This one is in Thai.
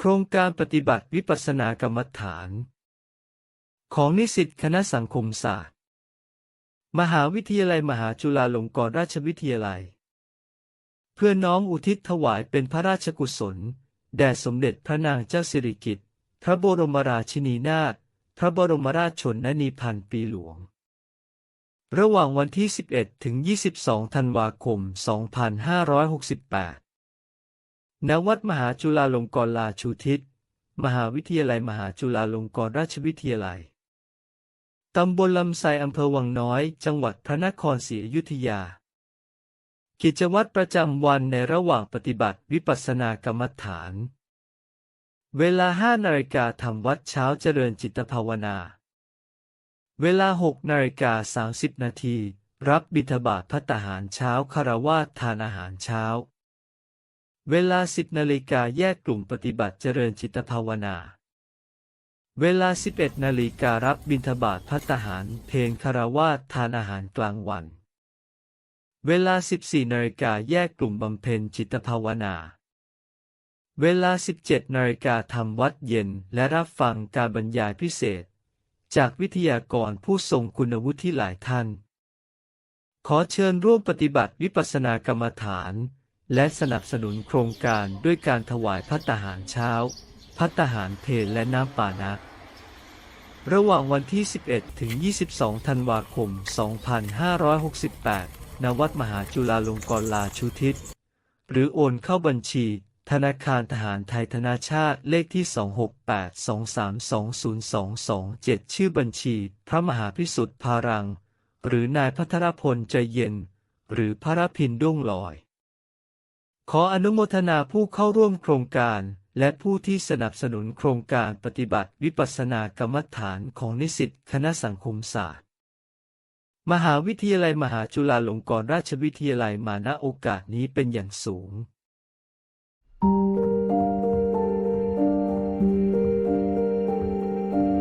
โครงการปฏิบัติวิปัสสนากรรมฐาน ของนิสิตคณะสังคมศาสตร์ มหาวิทยาลัยมหาจุฬาลงกรณราชวิทยาลัย เพื่อน้อมอุทิศถวายเป็นพระราชกุศล แด่สมเด็จพระนางเจ้าสิริกิติ์พระบรมราชินีนาถพระบรมราชชนนีพันปีหลวง ระหว่างวันที่ 11 ถึง 22 ธันวาคม 2568 ณวัดมหาจุฬาลงกรณราชูทิศ มหาวิทยาลัยมหาจุฬาลงกรณราชวิทยาลัย ตำบลลำไทรอำเภอวังน้อย จังหวัดพระนครศรีอยุธยา กิจวัตรประจำวันในระหว่างปฏิบัติวิปัสสนากรรมฐาน เวลา5นาฬิกาทำวัดเช้าเจริญจิตภาวนา เวลา6นาฬิกา30นาที รับบิณฑบาตพัตาหารเช้าคารวาสทานอาหารเช้า เวลา 10นาฬิกาแยกกลุ่มปฏิบัติเจริญจิตภาวนา เวลา 11นาฬิการับบิณฑบาตพัตตาหาร เพลคารวาสทานอาหารกลางวัน เวลา 14นาฬิกาแยกกลุ่มบำเพ็ญจิตภาวนา เวลา 17นาฬิกาทำวัดเย็นและรับฟังการบรรยายพิเศษ จากวิทยากรผู้ทรงคุณวุฒิหลายท่าน ขอเชิญร่วมปฏิบัติวิปัสสนากรรมฐาน และสนับสนุนโครงการด้วยการถวายพัตตาหารเช้า พัตตาหารเพลและน้ำปานะระหว่างวันที่ 11 ถึง 22 ธันวาคม 2568 ณ วัดมหาจุฬาลงกรณราชูทิศ หรือโอนเข้าบัญชี ธนาคารทหารไทยธนาชาติเลขที่ 26823202227 ชื่อบัญชี พระมหาพิสุทธิ์พารัง หรือนายพัทรพลใจเย็น หรือพระรพินด้วงลอย ขออนุโมทนาผู้เข้าร่วมโครงการ และผู้ที่สนับสนุนโครงการปฏิบัติวิปัสสนากรรมฐานของนิสิตคณะสังคมศาสตร์ มหาวิทยาลัยมหาจุฬาลงกรณราชวิทยาลัยมาณโอกาสนี้เป็นอย่างสูง